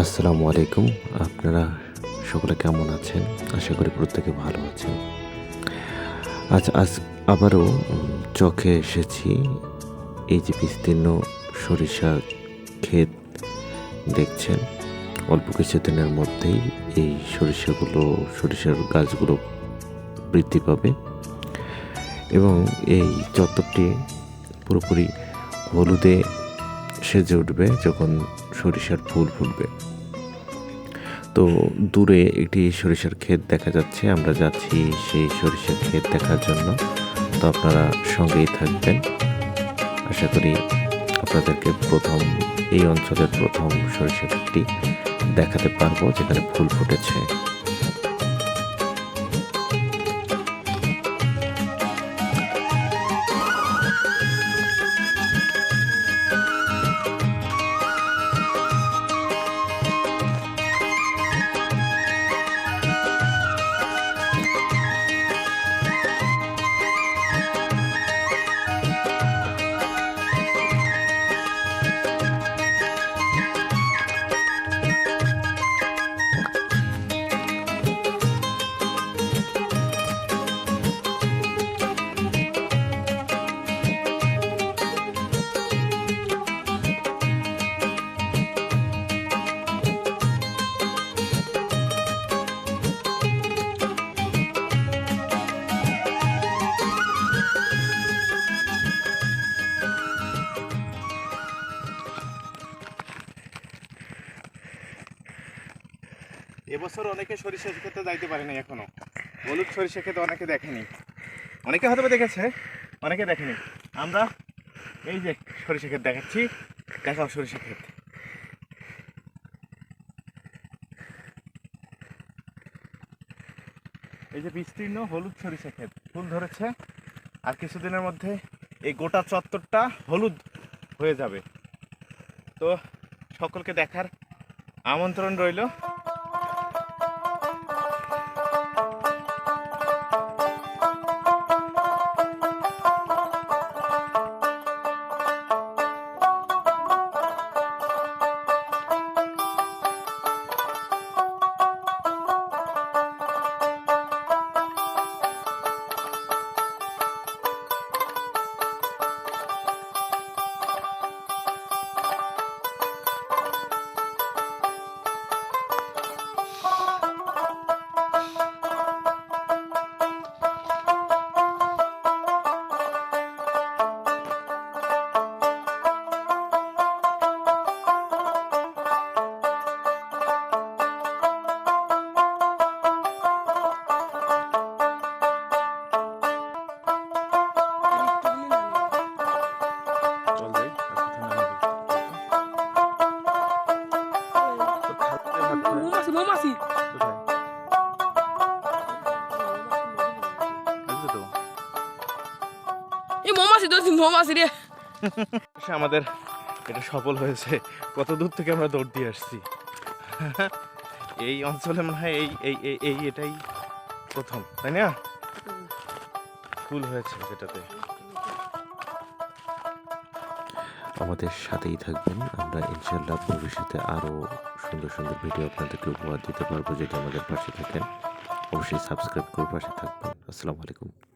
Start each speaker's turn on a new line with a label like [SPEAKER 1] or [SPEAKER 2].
[SPEAKER 1] আসসালামু আলাইকুম। আপনারা সকলে কেমন আছেন? আশা করি প্রত্যেকে ভালো আছেন। আজ আজ আবারও চোখে এসেছি এই যে বিস্তীর্ণ সরিষা ক্ষেত দেখছেন। অল্প কিছুদিনের মধ্যেই এই সরিষাগুলো, সরিষার গাছগুলো বৃদ্ধি পাবে এবং এই চত্বরটি পুরোপুরি হলুদে সেজে উঠবে যখন সরিষার ফুল ফুটবে তো দূরে একটি সরিষার ক্ষেত দেখা যাচ্ছে, আমরা যাচ্ছি সেই সরিষার ক্ষেত দেখার জন্য। তো আপনারা সঙ্গেই থাকবেন। আশা করি আপনাদেরকে প্রথম, এই অঞ্চলের প্রথম সরিষা ক্ষেতটি দেখাতে পারব, যেখানে ফুল ফুটেছে।
[SPEAKER 2] এবছর অনেকে সরিষা খেতে যাইতে পারে নাই এখনও। হলুদ সরিষা খেতে অনেকে দেখেনি। অনেকে হয়তো দেখেছে, অনেকে দেখেনি। আমরা এই যে সরিষা ক্ষেত দেখাচ্ছি দেখাও সরিষা ক্ষেত। এই যে বিস্তীর্ণ হলুদ সরিষা ক্ষেত, ফুল ধরেছে। আর কিছুদিনের মধ্যে এই গোটা চত্বরটা হলুদ হয়ে যাবে। তো সকলকে দেখার আমন্ত্রণ রইল।
[SPEAKER 3] মৌমাছি মৌমাছি এই মৌমাছি ধরছি মৌমাছি রে।
[SPEAKER 2] আমাদের এটা সফল হয়েছে। কত দূর থেকে আমরা দৌড় দিয়ে আসছি। এই অঞ্চলে মনে হয় এই এই এই এই এটাই প্রথম তাই না? ফুল হয়েছে যেটাতে।
[SPEAKER 1] আমাদের সাথেই থাকবেন। আমরা ইনশাল্লাহ ভবিষ্যতে আরও সুন্দর সুন্দর ভিডিও আপনাদেরকে উপহার দিতে পারব। যদি আমাদের পাশে থাকেন, অবশ্যই সাবস্ক্রাইব করে পাশে থাকবেন। আসসালামু আলাইকুম।